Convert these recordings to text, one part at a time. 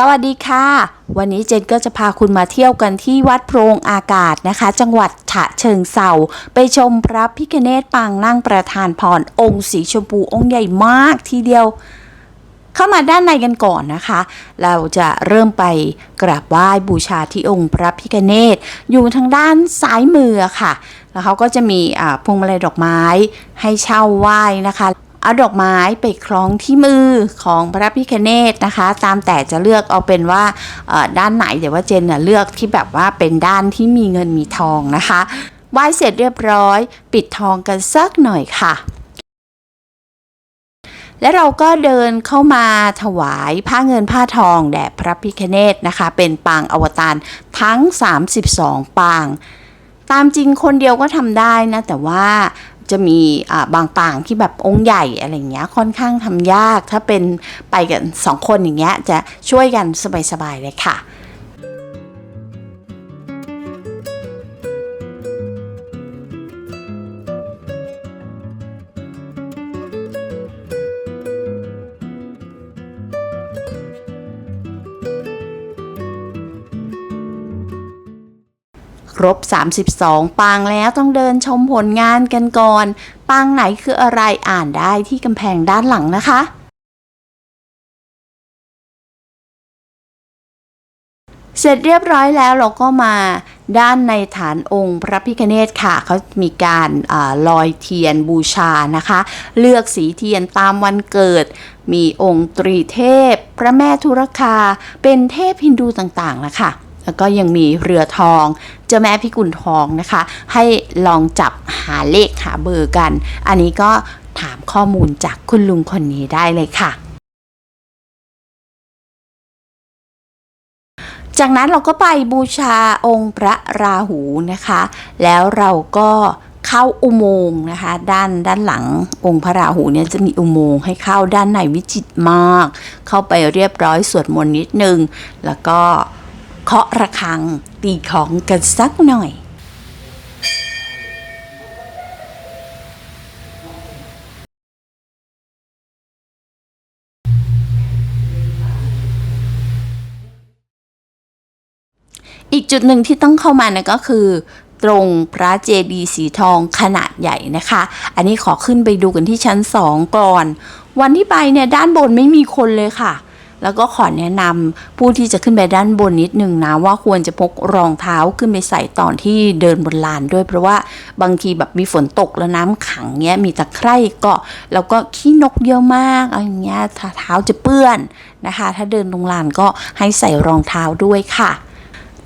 สวัสดีค่ะ วันนี้เจนก็จะพาคุณมาเที่ยวกันที่วัดโพรงอากาศนะคะ จังหวัดฉะเชิงเซาไปชมพระพิคเนตปางนั่งประธานพรองค์สีชมพูองค์ใหญ่มากทีเดียว เข้ามาด้านในกันก่อนนะคะ เราจะเริ่มไปกราบไหว้บูชาที่องค์พระพิคเนตอยู่ทางด้านซ้ายมือค่ะ แล้วเขาก็จะมีพวงมาลัยดอกไม้ให้เช่าไหว้นะคะ เอาดอกไม้ไปคล้องที่มือของพระพิคเนตนะคะ ตามแต่จะเลือกเอาเป็นว่าด้านไหนเดี๋ยวว่าเจนน่เลือกที่แบบว่าเป็นด้านที่มีเงินมีทองนะคะไหว้เสร็จเรียบร้อย ปิดทองกันสักหน่อยค่ะและเราก็เดินเข้ามาถวายผ้าเงินผ้าทองแด่พระพิคเนตนะคะ เป็นปางอวตารทั้ง 32 ปาง ตามจริงคนเดียวก็ทำได้นะ แต่ว่า จะมีบางปางที่แบบองค์ใหญ่อะไรเงี้ยค่อนข้างทำยาก ถ้าเป็นไปกันสองคนอย่างเงี้ยจะช่วยกันสบายๆเลยค่ะ ครบ 32 ปางแล้วต้องเดินชมผลงานกันก่อน ปางไหนคืออะไรอ่านได้ที่กำแพงด้านหลังนะคะ เสร็จเรียบร้อยแล้วเราก็มาด้านในฐานองค์พระพิคเนตค่ะเขามีการอาลอยเทียนบูชานะคะ เลือกสีเทียนตามวันเกิด มีองค์ตรีเทพ พระแม่ธุรคา เป็นเทพฮินดูต่างๆนะคะ แล้วก็ยังมีเรือทอง เจ้าแม่พิกุลทองนะคะ ให้ลองจับหาเลขหาเบอร์กัน อันนี้ก็ถามข้อมูลจากคุณลุงคนนี้ได้เลยค่ะจากนั้นเราก็ไปบูชาองค์พระราหูนะคะ แล้วเราก็เข้าอุโมงค์นะคะ ด้านด้านหลังองค์พระราหูเนี่ยจะมีอุโมงค์ให้เข้าด้านในวิจิตรมาก เข้าไปเรียบร้อยสวดมนต์นิดนึง แล้วก็ เคาะระฆัง ตีของกันสักหน่อยอีกจุดหนึ่งที่ต้องเข้ามานะก็คือ ตรงพระเจดีย์สีทองขนาดใหญ่นะคะ อันนี้ขอขึ้นไปดูกันที่ชั้นสองก่อน วันที่ไปเนี่ยด้านบนไม่มีคนเลยค่ะ แล้วก็ขอแนะนำผู้ที่จะขึ้นไปด้านบนนิดนึงนะว่าควรจะพกรองเท้าขึ้นไปใส่ตอนที่เดินบนลานด้วย เพราะว่าบางทีแบบมีฝนตกแล้วน้ำขังเงี้ยมีตะไคร่เกาะแล้วก็ขี้นกเยอะมากอะไรเงี้ยเท้าจะเปื้อนนะคะ ถ้าเดินลงลานก็ให้ใส่รองเท้าด้วยค่ะ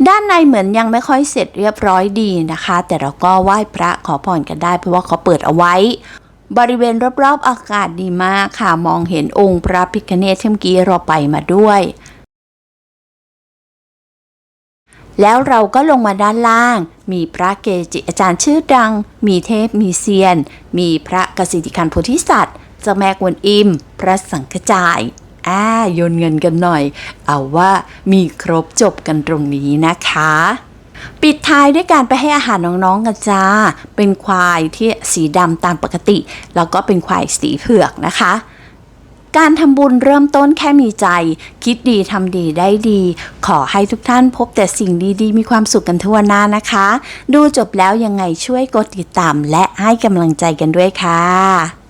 ด้านในเหมือนยังไม่ค่อยเสร็จเรียบร้อยดีนะคะ แต่เราก็ไหว้พระขอพรกันได้เพราะว่าเขาเปิดเอาไว้ บริเวณรอบๆอากาศดีมากค่ะ มองเห็นองค์พระพิคเนตที่เมื่อกี้เราไปมาด้วย แล้วเราก็ลงมาด้านล่าง มีพระเกจิอาจารย์ชื่อดัง มีเทพมีเซียน มีพระกสิทธิคันโพธิสัตว์เจ้าแม่กวนอิม พระสังฆจายอ่าโยนเงินกันหน่อย เอาว่ามีครบจบกันตรงนี้นะคะ ปิดท้ายด้วยการไปให้อาหารน้องๆกันจ้า เป็นควายที่สีดำตามปกติ แล้วก็เป็นควายสีเผือกนะคะ การทำบุญเริ่มต้นแค่มีใจ คิดดีทำดีได้ดี ขอให้ทุกท่านพบแต่สิ่งดีๆ มีความสุขกันทั่วหน้านะคะ ดูจบแล้วยังไงช่วยกดติดตามและให้กำลังใจกันด้วยค่ะ